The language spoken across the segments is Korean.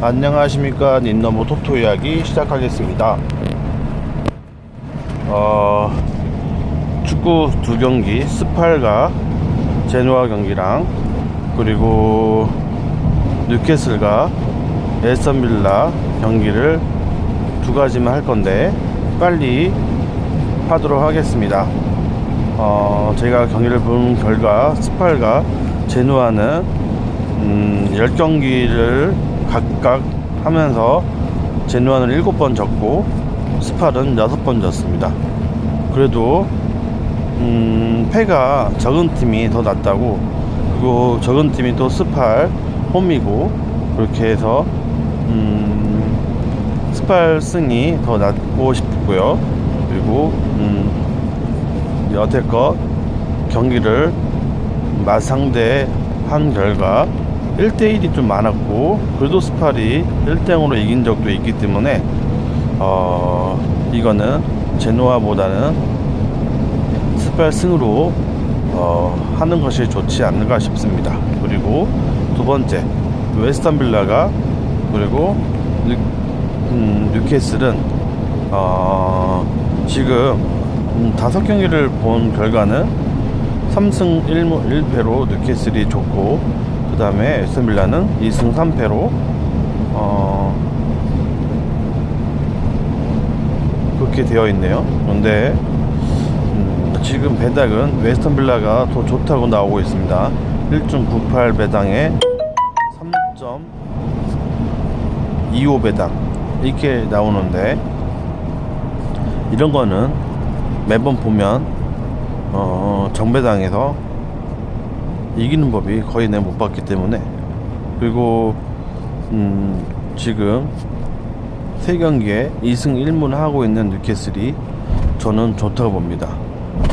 안녕하십니까 닌너무 토토 이야기 시작하겠습니다. 어, 축구 두 경기 스팔과 제노아 경기랑 그리고 뉴캐슬과 에스턴 빌라 경기를 두 가지만 할 건데 빨리 하도록 하겠습니다. 어, 제가 경기를 본 결과 스팔과 제노아는 음, 10경기를 각각 하면서 제노아는 7번 졌고 스팔은 6번 졌습니다. 그래도 음, 패가 적은 팀이 더 낫다고 그리고 적은 팀이 또 스팔 홈이고 그렇게 해서 음, 스팔 승이 더 낫고 싶고요. 그리고 음, 여태껏 경기를 맞상대한 결과 1대1이 좀 많았고 그래도 스팔이 1대0으로 이긴 적도 있기 때문에 어, 이거는 제노아보다는 스팔 승으로 어, 하는 것이 좋지 않을까 싶습니다. 그리고 두 번째 웨스턴 빌라가 그리고 뉴, 음, 뉴캐슬은 어, 지금 음, 다섯 경기를 본 결과는 3승 1무 1패로 뉴캐슬이 좋고 그 다음에 에스턴 빌라는 2승 3패로 어, 그렇게 되어 있네요. 그런데 음, 지금 배당은 웨스턴 빌라가 더 좋다고 나오고 있습니다. 1.98 배당에 3.25 배당 이렇게 나오는데 이런 거는 매번 보면 어, 정배당에서 이기는 법이 거의 내가 못 봤기 때문에 그리고 음, 지금 세 경기에 2승 1무 하고 있는 뉴캐슬이 저는 좋다고 봅니다.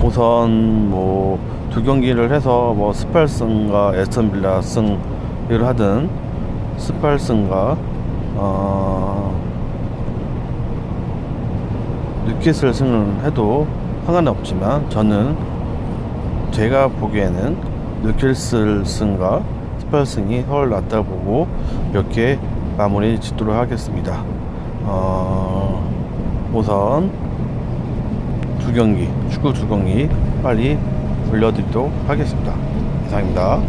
우선 뭐 두 경기를 해서 뭐 스팔승과 에스턴 빌라 승을 하든 스팔승과 어, 뉴캐슬 승을 해도 상관은 없지만 저는 제가 보기에는 뉴캐슬 승과 스팔 승이 훨 낫다고 보고 이렇게 마무리 짓도록 하겠습니다. 어, 우선 두 경기 축구 두 경기 빨리 올려드리도록 하겠습니다. 이상입니다.